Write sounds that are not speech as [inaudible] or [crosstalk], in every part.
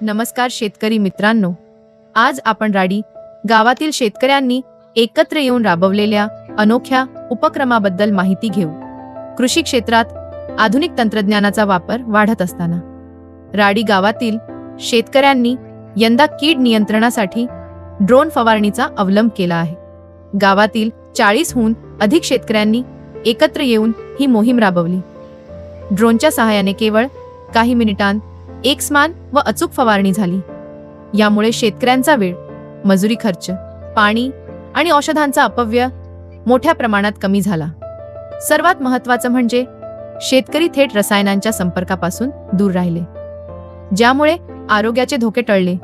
नमस्कार शेतकरी मित्रांनो. आज आपण राडी गावातील शेतकऱ्यांनी एकत्र येऊन राबवलेल्या अनोख्या उपक्रमाबद्दल माहिती घेऊ. कृषी क्षेत्रात आधुनिक तंत्रज्ञानाचा वापर वाढत असताना. राडी गावातील शेतकऱ्यांनी यंदा कीड नियंत्रणासाठी ड्रोन फवारणीचा अवलंब केला आहे. गावातील चाळीसहून अधिक शेतकऱ्यांनी एकत्र येऊन ही मोहीम राबवली. ड्रोनच्या सहाय्याने केवळ काही मिनिटांत एकसमान व अचूक फवारणी झाली. यामुळे शेतकऱ्यांचा वेळ मजुरी खर्च पाणी आणि औषधांचा अपव्यय मोठ्या प्रमाणात कमी झाला. सर्वात महत्वाचं म्हणजे शेतकरी थेट रसायनांच्या संपर्कापासून दूर राहिले. ज्यामुळे आरोग्याचे धोके टळले.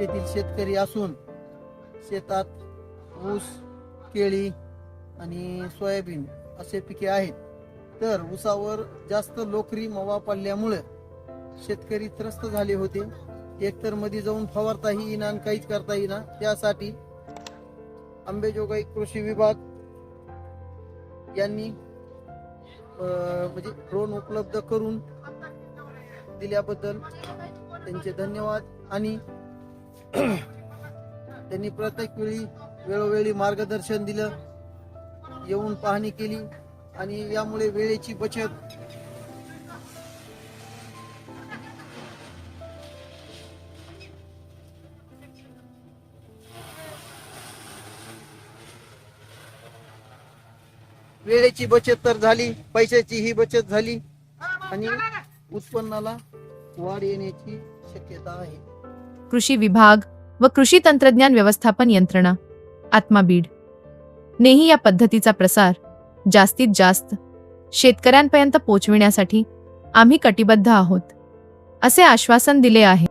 येथील शेतकरी असून शेतात ऊस केळी आणि सोयाबीन असे पिके आहेत. तर उसावर जास्त लोकरी मवा पडल्यामुळे शेतकरी त्रस्त झाले होते. एकतरमध्ये जाऊन फवारताही येईना आणि काहीच करता येईना त्यासाठी अंबेजोगाई कृषी विभाग यांनी म्हणजे ड्रोन उपलब्ध करून दिल्याबद्दल त्यांचे धन्यवाद आणि [clears throat] त्यांनी प्रत्येक वेळी वेळोवेळी मार्गदर्शन दिलं. येऊन पाहणी केली आणि यामुळे वेळेची बचत. वेळेची बचत तर झाली पैशाची ही बचत झाली आणि उत्पन्नाला वाढ येण्याची शक्यता आहे. कृषी विभाग व कृषी तंत्रज्ञान व्यवस्थापन यंत्रणा आत्माबीड. नेही या पद्धतीचा प्रसार जास्तीत जास्त शेतकऱ्यांपर्यंत पोचविण्यासाठी आम्ही कटिबद्ध आहोत असे आश्वासन दिले आहे.